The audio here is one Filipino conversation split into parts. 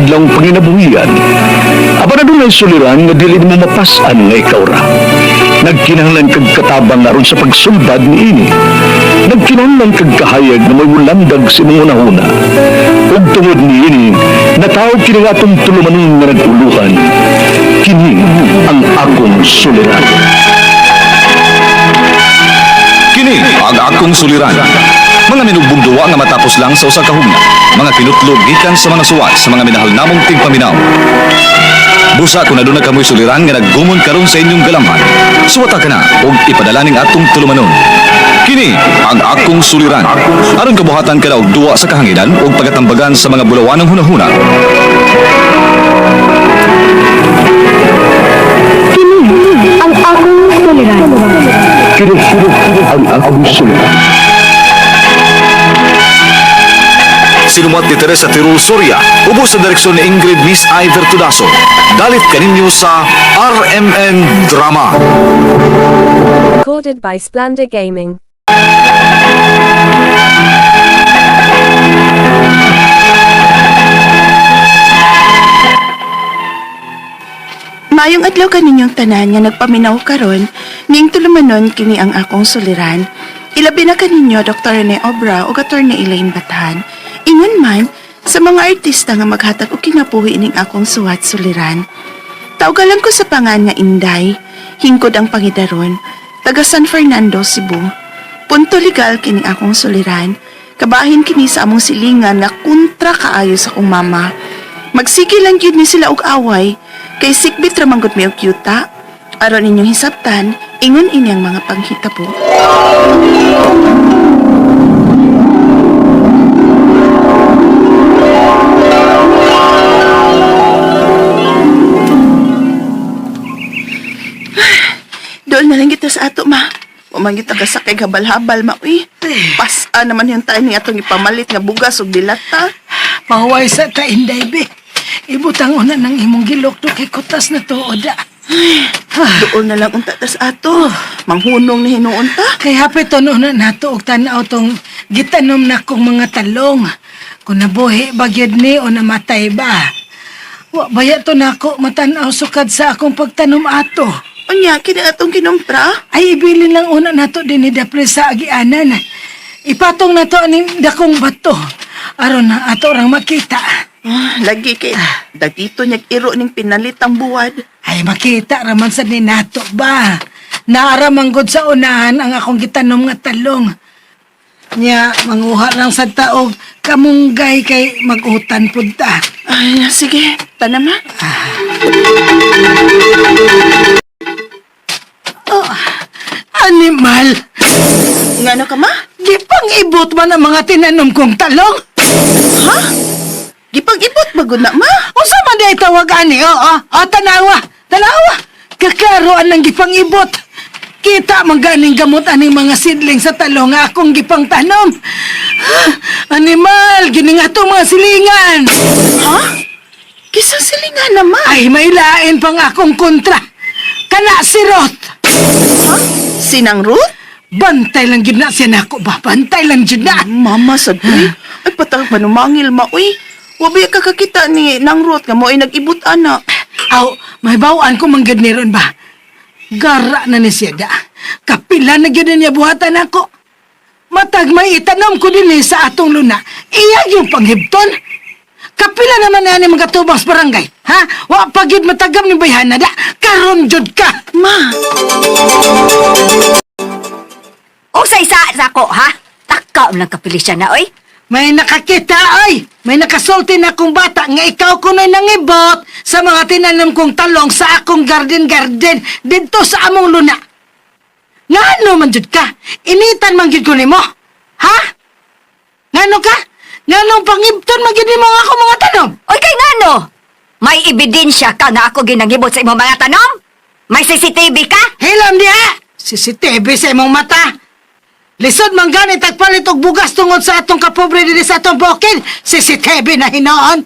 adlang panginabuhian. Aba na doon ay suliran nga dili mo mapasan nga ikaw ra. Nagkinahanglan kag katabang aron sa pagsulbad ni ini. Nagkinahanglan kag kahayag na may wulandag si mga unahuna. Ug tungod ni ini, natawag kini nga atong tulumanon nga naguluhan. Kini ang akong suliran. Kini ang akong suliran. Mga minugbugduwa nga matapos lang sa usa ka hugna. Mga kinutlog gikan sa mga suwat sa mga minahal namong tigpaminaw. Busa kung naduna kamoy suliran nga naggumon karon sa inyong galamhan. Suwata ka na ug ipadala ning atong tulumanon. Kini ang akong suliran. Aron kabuhatan ka og duwa sa kahanginan ug pagatambagan sa mga bulawanong hunahuna. Kini ang akong suliran. Kini ang akong suliran. Sinumat ni Teresa Tirul Soria, ubos sa direksyon ni Ingrid Miss Iver Tudaso. Dalit kaninyo sa RMN Drama. Recorded by Splendor Gaming. Maayong adlaw kaninyong tanan nga nagpaminaw karon ning tulumanon kini ang akong suliran. Ilabi na kaninyo Dr. Rene Obra o Attorney Elaine Batahan. Ingon man sa mga artista nga maghatag og kinabuhi ning akong suwat suliran. Tawgalan ko sa pangan nga Inday, hingkod ang pangidaron, taga San Fernando, Cebu. Punto legal kini akong suliran. Kabahin kini sa among silingan nga kontra kaayo sa akong mama. Magsige lang gyud ni sila og away kay sikbit ra manggod mi og yuta. Aron inyong hisabtan, ingon inyang mga panghitabo. Doon na sa ato, ma. Umangit ka sa kay habal-habal, ma. Uy, pasa naman yung tayo ni atong ipamalit nga bugas o dilata. Maway sa ta inday be. Ibutang una ng imong gilok to kay kutas na to oda. Doon na lang unta tas ato. Manghunong na hinuon ta. Kay hapit to na nato og tanaw tong gitanom na kong mga talong. Kung nabuhi bagyod ni o namatay ba. Wa baya to nako matanaw sukad sa akong pagtanom ato. Unya, kina atong kinumpra. Ay ibilin lang una nato din ni Dapre sa agianan. Ipatong na to aning dakong bato. Aron na ato rang makita. Ah, lagi kay dagito niya iro ning pinalitang buwad. Ay makita raman sa ninato ba? Naaramanggod sa unahan ang akong gitanom nga talong. Nya, manguha lang sa taog, kamunggay kay magutan punta. Ay, sige, tanama. Animal! Ngano ka, ma? Di pang ibot man ang mga tinanom kong talong? Ha? Gipag-ibot bagod na, ma. Unsa man di tawag ani? O, o, o, tanawa! Tanawa! Kaklaroan ng gipang ibot. Kita man ganing gamot aning mga sidling sa talong nga akong gipang tanom. Animal, gini nga to mga silingan. Ha? Kisang silingan na, ma. Ay, may lain pang akong kontra. Kana si Rot. Ha? Sinang Ruth? Bantay lang yun na siya nako ba? Bantay lang yun na. Mama, sad uy. Ay, patang manumangil, ma. Uy, wabi ka kakita ni Nang Ruth nga mo ay nag-ibot, ana. Aw, may bawaan ko manggad ni ron ba? Gara na ni siya da. Kapila na yun niya buhatan ako. Matag may itanom ko din sa atong luna. Iya yung panghibton. Kapila naman na ni mga tubang sa barangay. Ha? Wa pagid matagam ni bayhana da. Karon jud ka. Ma, O sa isa sa ako, ha? Takaw lang kapili siya na, oy. May nakakita ay! May nakasulti na akong bata nga ikaw ko na nangibot sa mga tinanom kong talong sa akong garden-garden dito sa among luna. Nga ano man jud ka? Initan man jud ko nimo? Ha? Ngano ka? Nganong pangibton man jud nimo ang akong mga tanom? Oy, kay ngano? May ebidensya ka na ako ginangibot sa imong mga tanom? May CCTV ka? Hilam diha! CCTV sa imong mata! Lisod man gani tagpalit og bugas tungod sa atong kapobre diri sa atong bukid. CCTV na hinoon.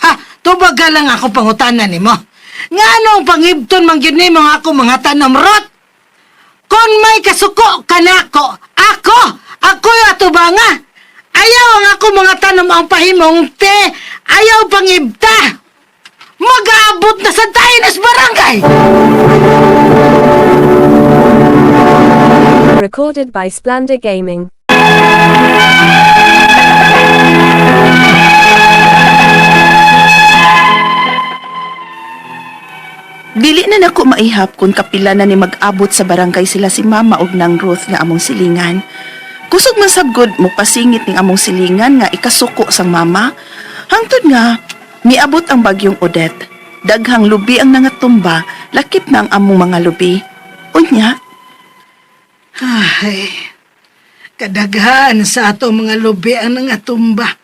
Ha, tubaga lang ako pangutanan nimo. Nganong pangibton man gyud nimo ako mga tanom rot? Kon may kasuko kanako, ako, ako yung atubanga. Ayaw ang ako mga tanom ang pahimong te. Ayaw pang ibta. Mag-aabot na sa Tainas Barangay. Recorded by Splendor Gaming. Dili na nako maihap kung kapila na ni mag-abot sa barangay sila si Mama og nang Ruth nga among silingan. Kusog man sabgod mo pasingit ning among silingan nga ikasuko sang mama. Hangtod nga miabot ang bagyong Odette. Daghang lubi ang nangatumba, lakip na ang among mga lubi. Unya, Ay, kadaghan sa ato mga lubi ang nangatumba.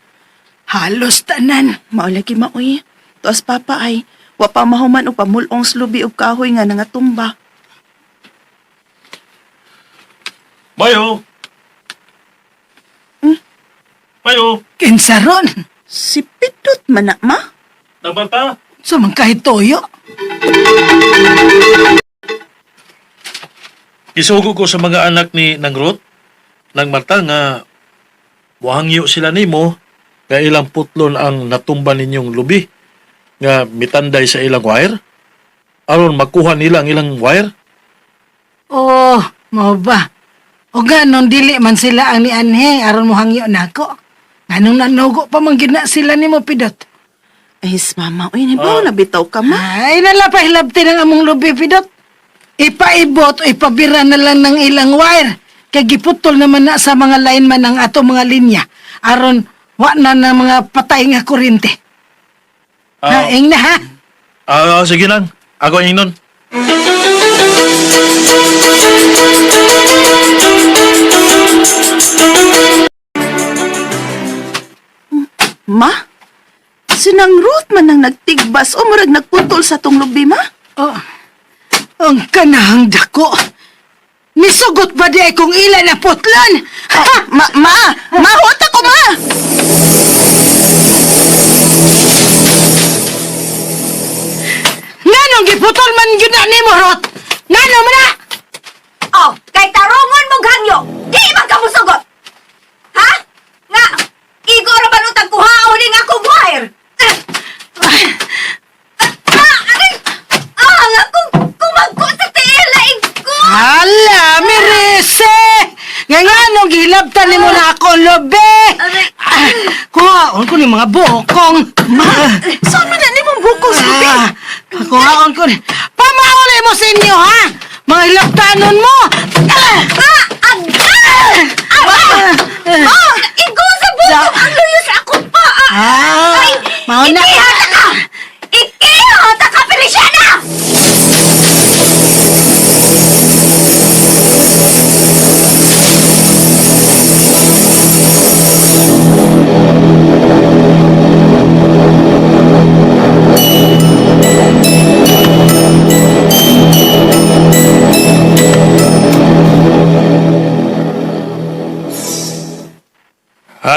Halos tanan. maulagi maoy. Tuas papa ay wa pa mahuman og pamulong sa lubi og kahoy nga nangatumba. Mayo! Mayo! Kinsaron. Si Pidot man na, ma? Nagbanta? Sa mga kahit toyo. Isugo ko sa mga anak ni nang Ruth, nang Marta nga wahangyo sila nimo nga ilang putlon ang natumba ninyong lubi nga mitanday sa ilang wire aron makuha nila ang ilang wire Oh, mo ba? O ganon dili man sila ang ni Anhe aron mo hangyo nako. Nganong nanugo pa man gina sila nimo pidot. Ay, sis, mama. Uy, nibaw na bitaw ka, ma. Ay nalapahilabti ng among lubi pidot. Ipaibot o ipabira na lang ng ilang wire. Kay giputol naman na sa mga lineman ng ato mga linya. Aron wa na ng mga patay nga kurente. Ah. Haing na ha? Ah, sige lang. Ako ang nun. Ma? Sinang Ruth man ang nagtigbas o murag nagputol sa tong lubi, ma? Oh, ang kanahang dako. Nisugot ba di ay kung ilan na putlan? Ah, ma, ma! Mahot ako, ma! Nganong giputol man yun na ni Morot? Ngano man na? Oh, kay tarungon mong hangyo, di man ka musugot. Ha? Nga, igo ra balutang kuhaon ning akong wire. Eh. Ah, aray! Ah, nga kung kumagko sa tela, igo! Hala, Mirise! Nga nganong gilabtan ni mo na akong lobe? Aray! Ah, ni mga bukong. Ma, Saan man na ni mong bukol sa lubi? ah, kuhaon ko ni.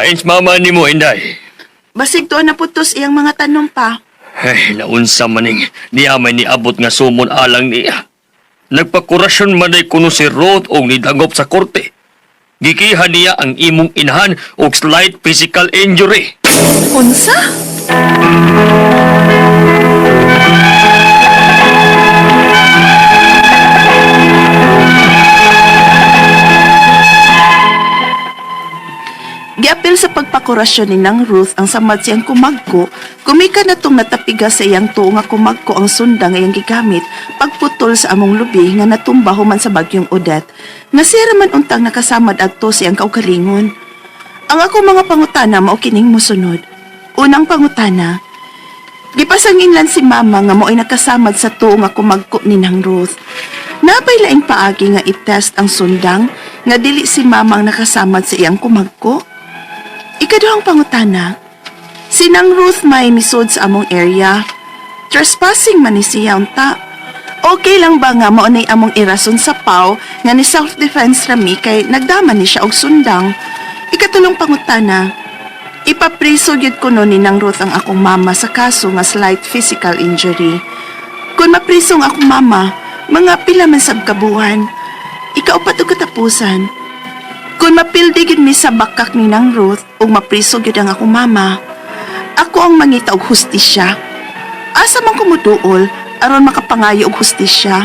Hains mama ni mo, Inday. Basig doon naputos iyang mga tanom pa. Ay, naunsa maning niamay ni abot nga sumon alang niya. Nagpakurasyon man ay kuno si Ruth o nidangop sa korte. Gikihan niya ang imong inahan og slight physical injury. Unsa? Giapil sa pagpakurasyon ni Nang Ruth ang samad siyang kumagko, kumika na tong natapiga sa iyang tuo nga kumagko ang sunda nga gigamit pagputol sa among lubi nga natumba human sa bagyong Odette. Nasira man untang nakasamad adto siyang kaugalingon. Ang ako mga pangutana mao kining mosunod. Unang pangutana, Gipasangin lang si mama nga mo ay nakasamad sa tuo nga kumagko ni Nang Ruth. Napay laing paagi nga i-test ang sundang nga dili si mama ang nakasamad sa iyang kumagko. Ikaduhang pangutana, si Nang Ruth may misod sa among area. Trespassing man ni siya unta. Okay lang ba nga mo nay among irason sa PAW nga ni self-defense rami kay nagdaman ni siya og sundang. Ikatulong pangutana, Ipapriso gyud ko no ni Nang Ruth ang akong mama sa kaso nga slight physical injury. Kung mapriso ang akong mama, mga pila man sab kabuhan. Ikaupat og katapusan. Kung mapildi gid mi sa bakak ni nang Ruth ug mapriso gyud ang akong mama, ako ang mangita og hustisya. Asa man kumuduol aron makapangayo og hustisya.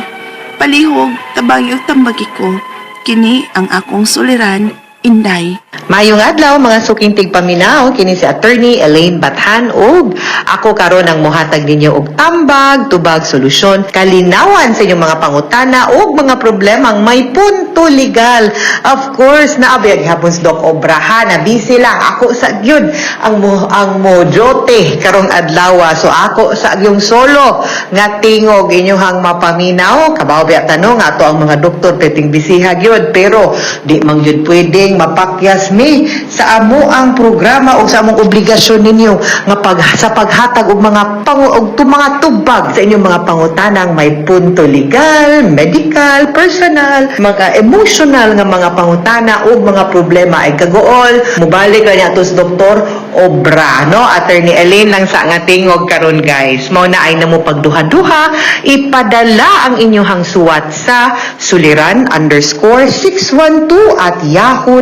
Palihog, tabangi ug tambagi ko. Kini ang akong suliran, Inday. Mayong adlaw mga suking tigpaminaw kini si attorney Elaine Bathan ug ako karon ang mohatag ninyo og tambag, tubag, solusyon, kalinawan sa inyong mga pangutana ug mga problemang may punto legal. Of course, naabay hapon si Doc Obraha na busy lang ako sa gyud ang mo ang mo jote karong adlaw so ako sa yung solo nga tingog inyong mapaminaw kabaw biya tanong ato ang mga doktor peting bisiha gyud pero di man gyud pwedeng mapakyas mi sa amo ang programa o sa among obligasyon ninyo nga pag sa paghatag og mga pangu og mga tubag sa inyong mga pangutanang may punto legal, medical, personal, mga emotional nga mga pangutana o mga problema ay kagool. Mubalik to sa doktor Obra, no? Attorney Elaine lang sa nga tingog karon guys. Mao na ay namo pagduha-duha, ipadala ang inyong suwat sa suliran underscore 612 at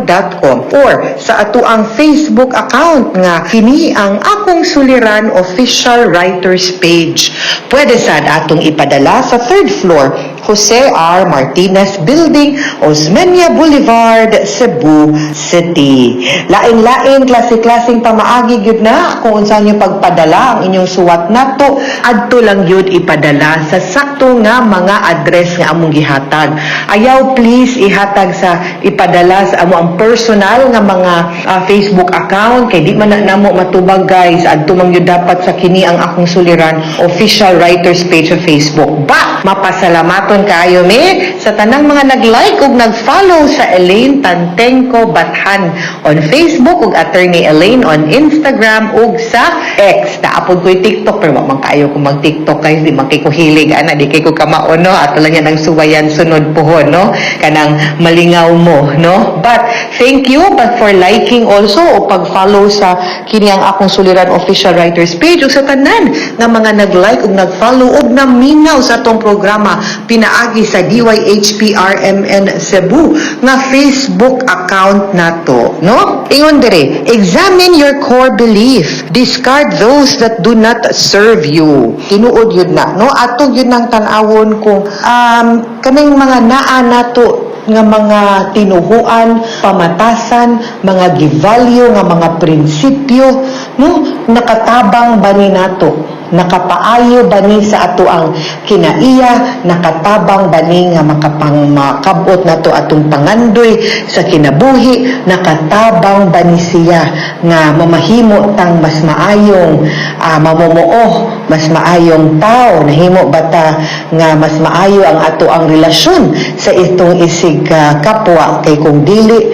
yahoo.com or sa ato ang Facebook account nga kini ang akong suliran official writers page. Pwede sad atong ipadala sa third floor Jose R. Martinez Building, Osmeña Boulevard, Cebu City. Lain-lain, klase-klaseng pamaagi gyud na kung unsa nyo pagpadala ang inyong suwat nato adto lang gyud ipadala sa sakto nga mga address nga among gihatag. Ayaw please ihatag sa ipadala sa amo ang personal nga mga ah, Facebook account kay di man na namo matubag guys adto man dapat sa kini ang akong suliran official writers page sa Facebook. Ba, mapasalamaton kayo me sa tanang mga nag-like ug nag-follow sa Elaine Tantenko Bathan on Facebook ug Attorney Elaine on Instagram ug sa X. Naapod ko'y TikTok pero wa man kayo kung mag-TikTok kayo di man kay ko hilig ana di kay ko kamao no? Ato lang yan ang suwayan sunod pohon no? Kanang malingaw mo no? But thank you but for liking also o pag-follow sa kini ang akong suliran official writers page ug sa tanan nga mga nag-like ug nag-follow ug naminaw sa atong programa pinaagi sa DYHPRMN Cebu nga Facebook account nato no ingon dire examine your core belief discard those that do not serve you tinuod yun na no ato yun nang tan-awon kung um kaning mga naa nato nga mga tinuhuan, pamatasan, mga givalue, nga mga prinsipyo, no? Nakatabang ba ni nato? Nakapaayo ba ni sa ato ang kinaiya? Nakatabang ba ni nga makapang makabot nato atong pangandoy sa kinabuhi? Nakatabang ba ni siya nga mamahimo tang mas maayong ah, mamumuo, mas maayong tao, nahimo bata nga mas maayo ang ato ang relasyon sa itong isig ah, kapwa kay kung dili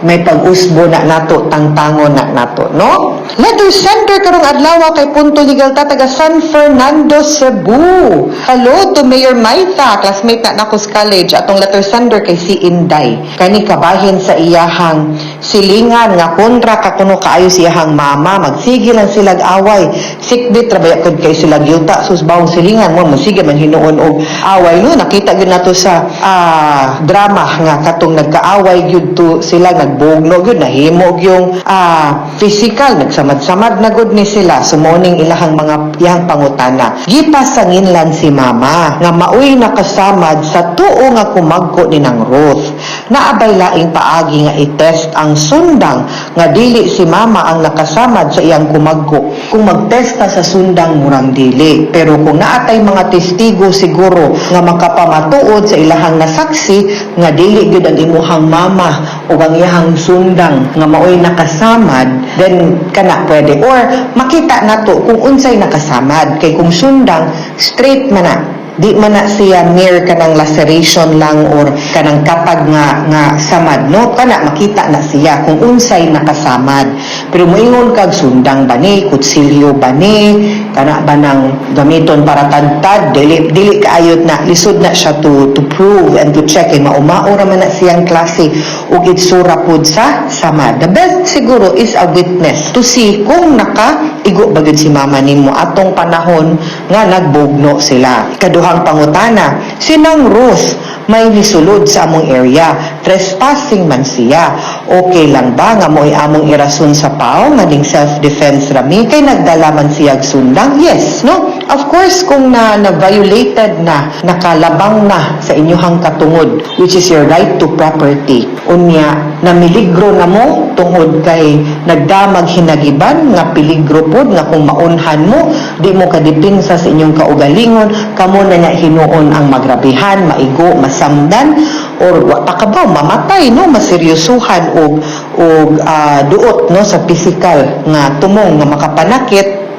may pag-usbo na nato tangtangon na nato no? Letter sender karong adlaw kay Punto Legal ta taga San Fernando Cebu. Hello to Mayor Maita classmate na nako sa college. Atong letter sender kay si Inday. Kani kabahin sa iyahang silingan nga kontra ka kuno kaayo sa iyahang mama. Magsige lang sila away. Sikbit trabaya kad kay sila yuta sus bawong silingan mo masige man hinuon og away. No nakita gyud nato sa ah, drama nga katong nagkaaway gyud to sila. Nagbugno gyud nahimo yung ah, physical. Nagsamad-samad na gud ni sila. Sumuning ilahang mga iyang pangutana. Gipasangin lang si mama nga maoy nakasamad sa tuo nga kumagko ni nang Ruth. Naabay laing paagi nga i-test ang sundang nga dili si mama ang nakasamad sa iyang kumagko kung magtesta sa sundang murang dili. Pero kung naatay mga testigo siguro nga makapamatuod sa ilahang nasaksi nga dili gyud ang imuhang mama o ang iyahang sundang nga maoy nakasamad then kana pwede. Or makita nato kung unsay nakasamad. Kay kung sundang straight man na di man na siya mere kanang laceration lang or kanang katag nga nga samad no? Kana makita na siya kung unsay nakasamad. Pero moingon kag sundang ba ni kutsilyo ba ni kana ba nang gamiton para tadtad dili dili kaayot na. Lisod na siya to to prove and to check. Kay maumao ra man na siyang klase. Ug itsura pud sa samad the best siguro is a witness to see kung naka igo ba gyud si mama nimo atong panahon nga nagbugno sila. Ikaduhang pangutana sinang Ruth may nisulod sa among area trespassing man siya. Okay lang ba nga mo among irason sa pao nga self-defense rami kay nagdala man siya sundang? Yes, no? Of course, kung na, na-violated na, nakalabang na sa inyong katungod, which is your right to property, unya, namiligro na mo tungod kay nagdamag hinagiban, nga piligro pod, nga kung maunhan mo, di mo kadipinsa sa inyong kaugalingon, kamo na niya hinuon ang magrabihan, maigo, masamdan, or wa pa ka ba, mamatay, no, maseryosuhan og og ah, duot no sa physical nga tumong nga makapanakit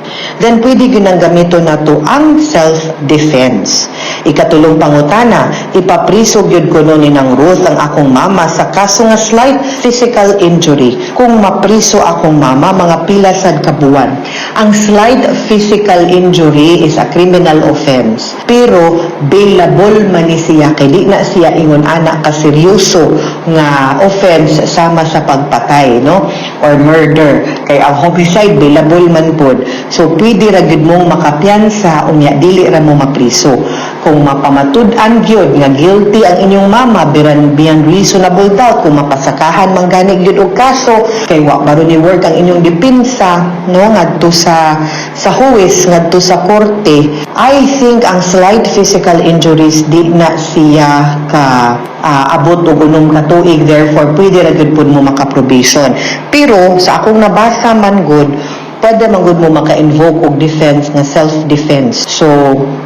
then pwede ginang gamito na to ang self-defense. Ikatulong pangutana, ipapriso gyud ko no ni ng Ruth ang akong mama sa kaso nga slight physical injury. Kung mapriso akong mama, mga pila sad kabuan. Ang slight physical injury is a criminal offense. Pero bailable man ni siya kay di na siya ingon anak ka seryoso nga offense sama sa pagpatay no or murder kay ang homicide bailable man pod so pwede ra gyud mong makapiyansa unya dili ra mo mapriso kung mapamatud-an gyud nga guilty ang inyong mama biran beyond reasonable doubt kung mapasakahan man gani gyud og kaso kay wa baro ni work ang inyong depensa no? Ngadto sa sa huwes ngadto sa korte. I think ang slight physical injuries di na siya ka ah, abot og unom ka tuig. Therefore pwede ra gyud pud mo maka-probation. Pero sa akong nabasa man gud pwede man gud mo maka-invoke og defense nga self-defense. So,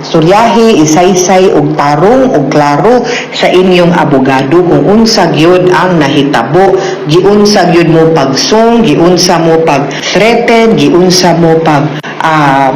suryahi, isaysay og tarong og klaro sa inyong abogado kung unsa gyud ang nahitabo, giunsa gyud mo pagsong, giunsa mo pag threaten, giunsa mo pag ah,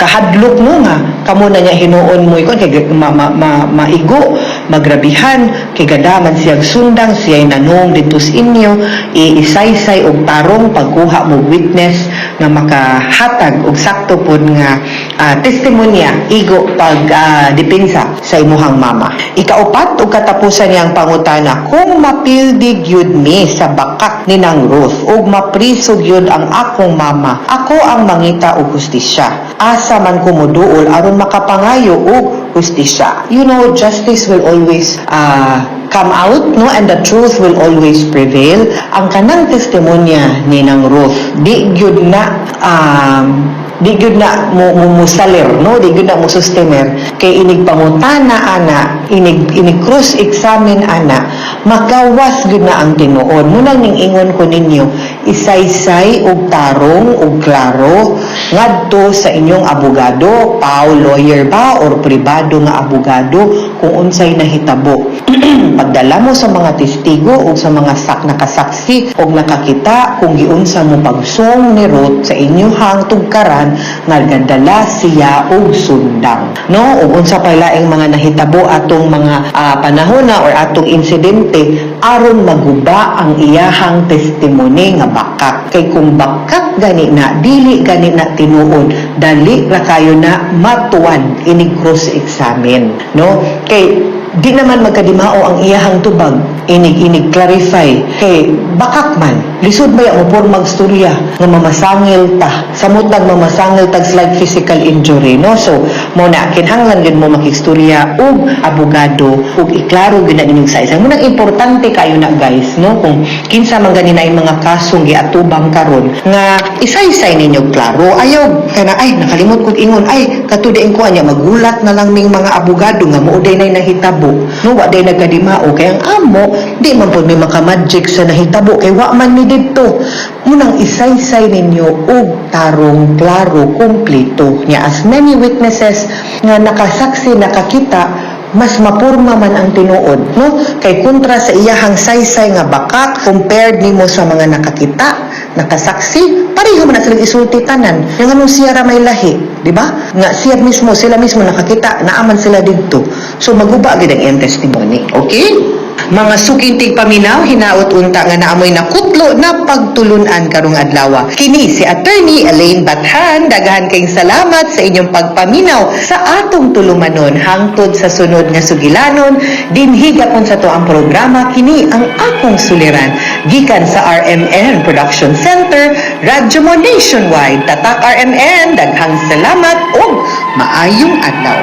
kahadlok mo nga. Kamo na niya hinuon mo ikon kay ma, ma, ma, maigo magrabihan kay gadaman siyang sundang siya'y nanong dito inyo iisaysay og tarong pagkuha mo witness nga makahatag og sakto pod nga ah, testimonya igo pag ah, depensa sa imuhang mama. Ikaupat ug katapusan niyang pangutana kung mapildig yun mi sa bakak ni nang Ruth ug mapriso gyud ang akong mama ako ang mangita og hustisya. Asa man ko moduol aron makapangayo og hustisya you know justice will always ah, come out no? And the truth will always prevail. Ang kanang testimonya ni nang Ruth di gyud na um, di gyud na mo, no? Di gyud na mo sustener. Kay inig pangutana ana inig inig cross examine ana makawas gyud na ang tinuod mo nang ingon ko ninyo isaysay og tarong og klaro ngadto sa inyong abogado pao lawyer ba or pribado nga abogado kung unsay nahitabo. Pagdala mo sa mga testigo o sa mga sak nakasaksi o nakakita kung giunsa mo pagsong ni Ruth sa inyohang tugkaran nga gadala siya og sundang. No? Ug unsa pa laing mga nahitabo atong mga ah, panahon na or atong insidente aron maguba ang iyahang testimony nga bakak kay kung bakak gani na dili gani na tinuod dali ra kayo na matuan inig cross examine no? Kay di naman magkadimao ang iyahang tubag. Inig inig clarify kay bakak man lisod ba mo por magstorya nga mamasangil ta? Samot nag mamasangil tag slight physical injury no? So mo na kinahanglan gyud mo makistorya og abogado ug iklaro gyud na inyong sa isang munang importante kayo na guys no? Kung kinsa man gani na yung mga kasong giatubang karon nga isa-isay ninyo klaro ayaw. Kana ay nakalimot kog ingon. Ay katudiin ko anya magulat na lang ning mga abogado nga muuday nay nahitabo no wa day nagkadimao kay ang amo di man pud may makamagic sa nahitabo kay wa man mi didto. Munang isaysay ninyo og tarong klaro kumpleto nya as many witnesses nga nakasaksi nakakita mas mapurma man ang tinuod no? Kay kontra sa iyahang saysay nga bakak compared nimo sa mga nakakita nakasaksi pareho man na silang isulti tanan yung anong siya ra may lahi di ba? Nga siya mismo sila mismo nakakita naaman sila didto so maguba gid ang iyang testimony okay mga sukintig paminaw, hinaot unta nga naamoy nakutlo na pagtulunan karong adlaw. Kini si Attorney Elaine Bathan, daghan kayong salamat sa inyong pagpaminaw sa atong tulumanon hangtod sa sunod nga sugilanon. Dinhiga kon sa to ang programa kini ang akong suliran gikan sa RMN Production Center, Radyo Mo Nationwide. Tatak RMN, daghang salamat ug maayong adlaw.